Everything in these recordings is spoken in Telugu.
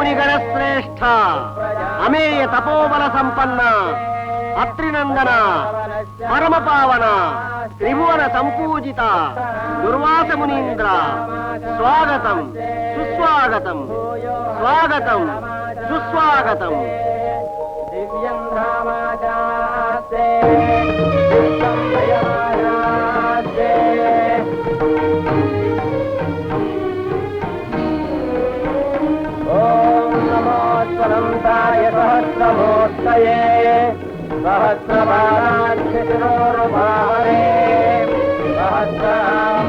సకల ముని గణశ్రేష్ఠ అమేయ తపోబల సంపన్న. అత్రినందన. పరమ పావన త్రిభువన సంపూజిత. దుర్వాస మునీంద్ర స్వాగతం. సుస్వాగతం. స్వాగతం. సుస్వాగతం. దివ్యం సహస్రమూర్తయే సహస్రపాదాక్షిరోరుభావరే సహస్రామ్నే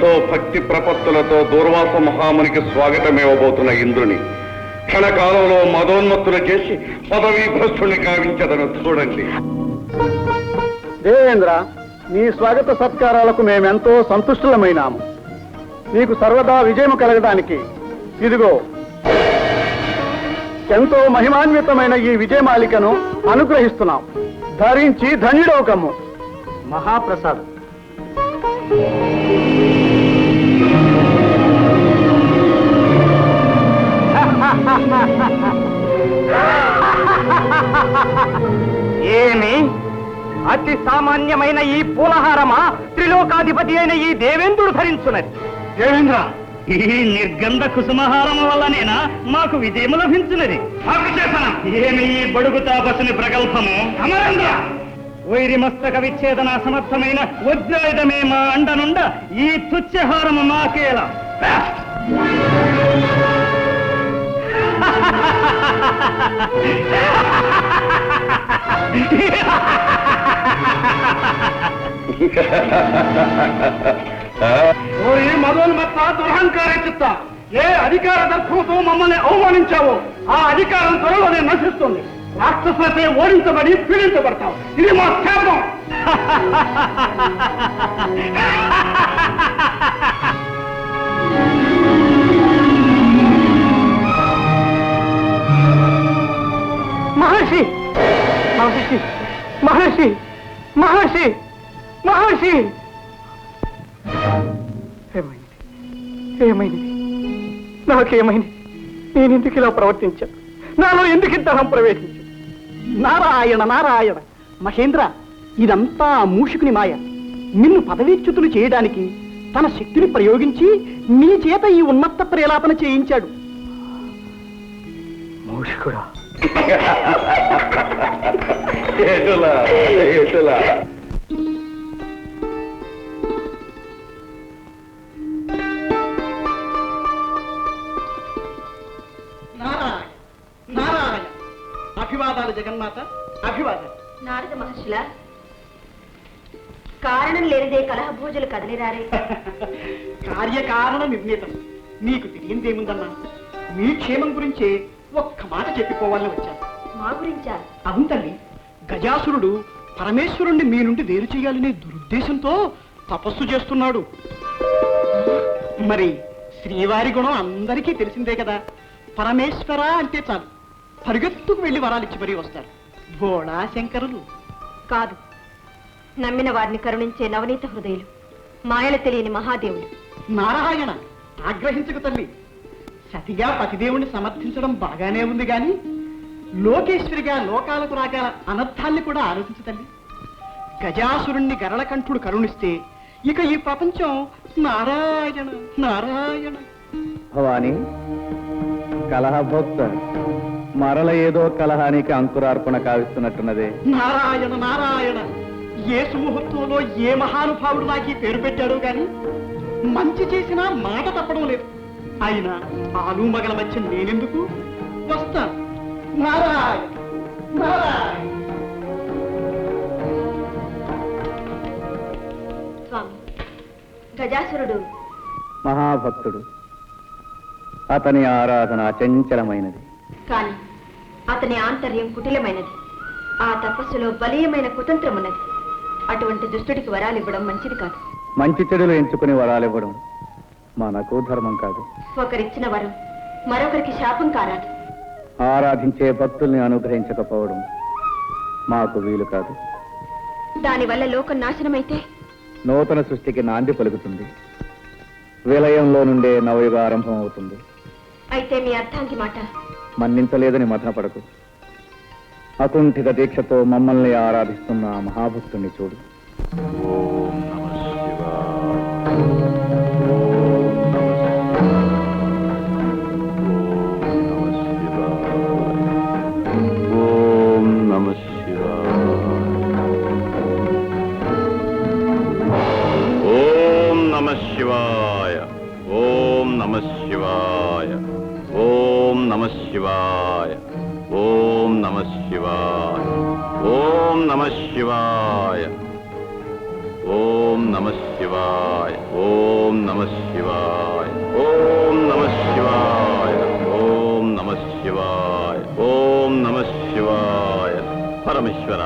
ఎంతో భక్తి ప్రపత్తులతో దూర్వాస మహామునికి స్వాగతమివ్వబోతున్న ఇంద్రుని క్షణకాలంలో మదోన్మత్తులు చేసి పదవీ భ్రష్టుని కావించదను చూడండి. దేవేంద్ర నీ స్వాగత సత్కారాలకు మేమెంతో సంతుష్టులమైనాము. నీకు సర్వదా విజయం కలగడానికి ఇదిగో ఎంతో మహిమాన్వితమైన ఈ విజయమాలికను అనుగ్రహిస్తున్నాం. ధరించి ధన్యుడోకము మహాప్రసాదం. ఏమి? అతి సామాన్యమైన ఈ పూలహారమా? త్రిలోకాధిపతి అయిన ఈ దేవేంద్రుడు ధరించున్నది. దేవేంద్ర ఈ నిర్గంధ కుసుమహారము వల్లనేనా మాకు విజయము లభించున్నది ఏమి ఈ బడుగు తాపసుని ప్రగల్భము? అమరేంద్ర! వైరి మస్తక విచ్ఛేదన సమర్థమైన వజ్రాయుధమే మా అండనుండ ఈ తుచ్చహారము మాకేలా? ఓ ఈ మదోన్మత్త దురహంకార చిత్త. ఏ అధికార దర్భంతో మమ్మల్ని అవమానించావో ఆ అధికారం త్వరలోనే నశిస్తుంది. రాక్షసులచే ఓడించబడి పీడించబడతావు. ఇది మా శాపం మహర్షి! మహర్షి! మహర్షి! మహర్షి! మహర్షి! ఏమైంది? ఏమైంది? నాకేమైంది? నేను ఎందుకు ఇలా ప్రవర్తించాను నాలో ఎందుకు ఇంతహం ప్రవేశించాను నారాయణ నారాయణ! మహేంద్ర ఇదంతా ఆ మూషికుని మాయ. నిన్ను పదవీచ్యుతులు చేయడానికి తన శక్తిని ప్రయోగించి నీ చేత ఈ ఉన్నత ప్రేలాపన చేయించాడు. మూషికుడా? ఏటులా ఏటులా. నారాయణ నారాయణ. అభివాదాలు జగన్మాత అభివాదాలు నారద మహర్షుల? కారణం లేనిదే కలహభోజులు కదలిరారే. కార్యకారణ నిర్ణీతం. నీకు తెలియందేముందమ్మా మీ క్షేమం గురించే ఒక్క మాట చెప్పిపోవాలని వచ్చాను. మా గురించా? అవును తల్లి. గజాసురుడు పరమేశ్వరుణ్ణి మీ నుండి వేరు చేయాలనే దురుద్దేశంతో తపస్సు చేస్తున్నాడు. మరి శ్రీవారి గుణం అందరికీ తెలిసిందే కదా. పరమేశ్వర అంటే చాలు. పరిగెత్తుకు వెళ్ళి వరాలిచ్చి మరీ వస్తారు. భోళా శంకరులు కాదు. నమ్మిన వారిని కరుణించే నవనీత హృదయులు. మాయలు తెలియని మహాదేవులు. నారాయణ ఆగ్రహించకు తల్లి. సతిగా పతిదేవుని సమర్థించడం బాగానే ఉంది గాని లోకేశ్వరిగా లోకాలకు రాగల అనర్థాల్ని కూడా ఆలోచించు తల్లి. గజాసురుణ్ణి గరళకంఠుడు కరుణిస్తే ఇక ఈ ప్రపంచం నారాయణ నారాయణ. భవాని కలహభోక్త మరల ఏదో కలహానికి అంకురార్పణ కావిస్తున్నట్టున్నదే. నారాయణ నారాయణ. ఏ సుముహూర్తంలో ఏ మహానుభావుడు నాకు ఈ పేరు పెట్టాడో గాని మంచి చేసినా మాట తప్పడం లేదు. అయినా ఆలు మగల మధ్య నేనెందుకు? వస్తా. నారాయణ నారాయణ. స్వామి గజాసురుడు. మహాభక్తుడు. అతని ఆరాధన చంచలమైనది. కాని అతని ఆంతర్యం కుటిలమైనది. ఆ తపస్సులో బలీయమైన కుతంత్రం ఉన్నది అటువంటి దుష్టుడికి వరాలు ఇవ్వడం మంచిది కాదు. మంచి చెడులు ఎంచుకుని వరాలివ్వడం మనకు ధర్మం కాదు. ఒకరిచ్చిన వరం మరొకరికి శాపం కారాదు. ఆరాధించే భక్తుల్ని అనుగ్రహించకపోవడం మాకు వీలు కాదు. దానివల్ల లోకం నాశనమైతే? నూతన సృష్టికి నాంది పలుకుతుంది. విలయంలో నుండే నవయుగ ఆరంభం అవుతుంది. అయితే మీ అర్థాంగి మాట. మన్నించలేదని మథనపడకు అకుంఠిత దీక్షతో మమ్మల్ని ఆరాధిస్తున్న మహాభక్తుణ్ణి చూడు. ఓం నమ శివాయ ఓం నమ శివాయ ఓం నమ శివాయ ఓం నమ శివాయ ఓం నమ శివాయ. పరమేశ్వర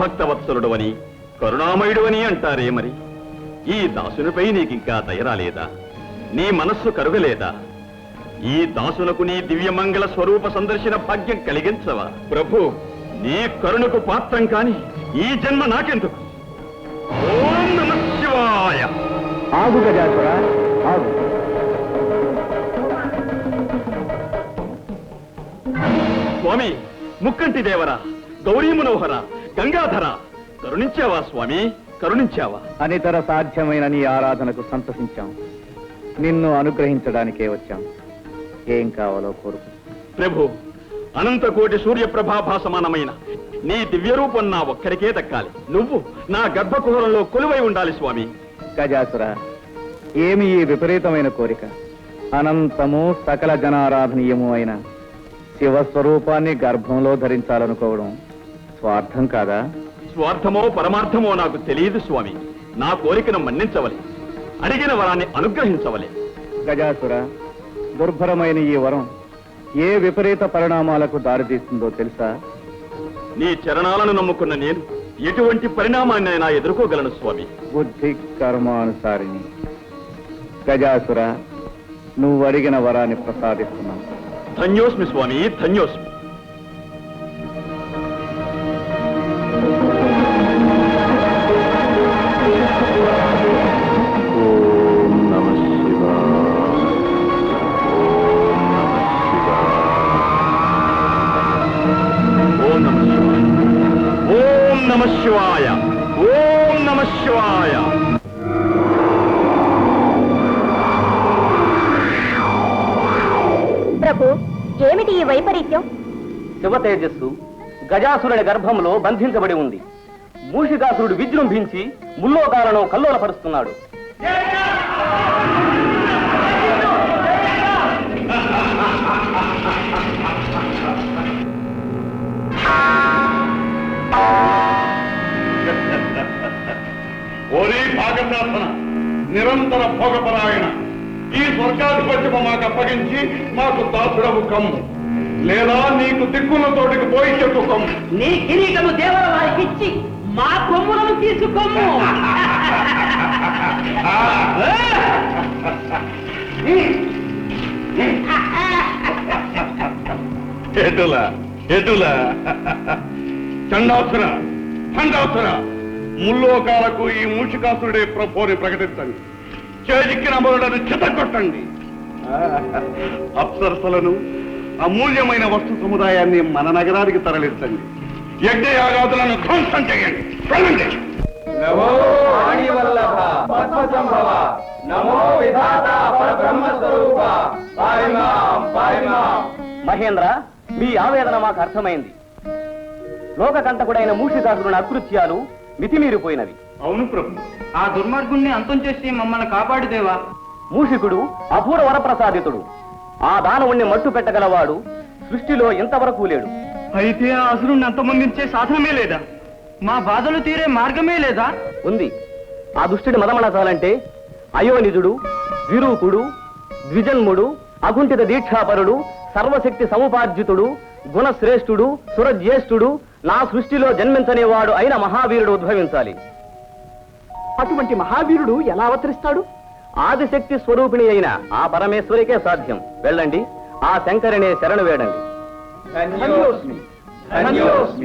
భక్తవత్సలుడు అని కరుణామయుడు అని అంటారే మరి? ఈ దాసునిపై నీకింకా దయరాలేదా నీ మనస్సు కరుగలేదా? ఈ దాసులకు నీ దివ్యమంగళ స్వరూప సందర్శన భాగ్యం కలిగించవా? ప్రభు! నీ కరుణకు పాత్రం కాని ఈ జన్మ నాకెందుకు? ఆగు గజాసుర ఆగు. స్వామి ముక్కంటి దేవరా గౌరీ మనోహర గంగాధర కరుణించావా స్వామి? కరుణించావా? అనితర సాధ్యమైన నీ ఆరాధనకు సంతసించాం. నిన్ను అనుగ్రహించడానికే వచ్చాం. ఏం కావాలో కోరుకు. ప్రభు అనంత కోటి సూర్యప్రభాభా సమానమైన నీ దివ్య రూపం నా ఒక్కరికే దక్కాలి. నువ్వు నా గర్భకుహరంలో కొలువై ఉండాలి స్వామి. గజాసుర ఏమి ఈ విపరీతమైన కోరిక? అనంతము సకల జనారాధనీయము అయిన శివస్వరూపాన్ని గర్భంలో ధరించాలనుకోవడం స్వార్థం కాదా? స్వార్థమో పరమార్థమో నాకు తెలియదు స్వామి. నా కోరికను మన్నించవలే. అడిగిన వరాన్ని అనుగ్రహించవలే. గజాసుర దుర్భరమైన ఈ వరం ఏ విపరీత పరిణామాలకు దారితీస్తుందో తెలుసా? నీ చరణాలను నమ్ముకున్న నేను ఎటువంటి పరిణామాన్నైనా ఎదుర్కోగలను స్వామి. బుద్ధి కర్మానుసారిని గజాసుర నువ్వు అడిగిన వరాన్ని ప్రసాదిస్తున్నాను. ధన్యోస్మి స్వామి ధన్యోస్మి. ప్రభు ఏమిటి ఈ వైపరీత్యం? శివ తేజస్సు గజాసురుని గర్భంలో బంధించబడి ఉంది. మూషికాసురుడు విజృంభించి ముల్లోకాలను కల్లోలపరుస్తున్నాడు. ఓరే భాగనాథన నిరంతర భోగపరాయణ. ఈ స్వర్గాధిపత్యము మాకు అప్పగించి మాకు దాసుడవు కమ్ము. లేదా నీకు దిక్కుల తోటికి పోయి చెప్పు కమ్ము. నీ కిరీటము దేవర వారికి ఇచ్చి మా కొమ్ములను తీసుకోము ఎటుల ఎటుల చండాసుర చండాసుర ముల్లోకాలకు ఈ మూషికాసురుడే ప్రభుని ప్రకటించండి. చేజిక్కిన మొదలను చితగొట్టండి అప్సరసలను అమూల్యమైన వస్తు సముదాయాన్ని మన నగరానికి తరలించండి. యజ్ఞయాగాదులను ధ్వంసం చేయండి. వెళ్ళండి మహేంద్ర మీ ఆవేదన మాకు అర్థమైంది. లోకకంటకుడైన మూషికాసురుని అకృత్యాలు మితిమీరిపోయినవి. అవును ప్రభు. ఆ దుర్మార్గుణ్ణి అంతం చేసి మమ్మల్ని కాపాడుదేవా మూషికుడు అపూర్వ వరప్రసాదితుడు. ఆ దానవుణ్ణి మట్టు పెట్టగలవాడు. సృష్టిలో ఇంతవరకు లేడు. అయితే ఆ అసురుణ్ణి అంతమొందించే సాధనమే లేదా? మా బాధలు తీరే మార్గమే లేదా? ఉంది. ఆ దుష్టుడి మదమనసాలంటే అయోనిజుడు విరూపుడు ద్విజన్ముడు అకుంఠిత దీక్షాపరుడు సర్వశక్తి సముపార్జితుడు గుణశ్రేష్ఠుడు సురజ్యేష్ఠుడు నా సృష్టిలో జన్మించనేవాడు అయిన మహావీరుడు ఉద్భవించాలి. అటువంటి మహావీరుడు ఎలా అవతరిస్తాడు? ఆదిశక్తి స్వరూపిణి అయిన ఆ పరమేశ్వరికే సాధ్యం. వెళ్ళండి. ఆ శంకరినే శరణు వేడండి.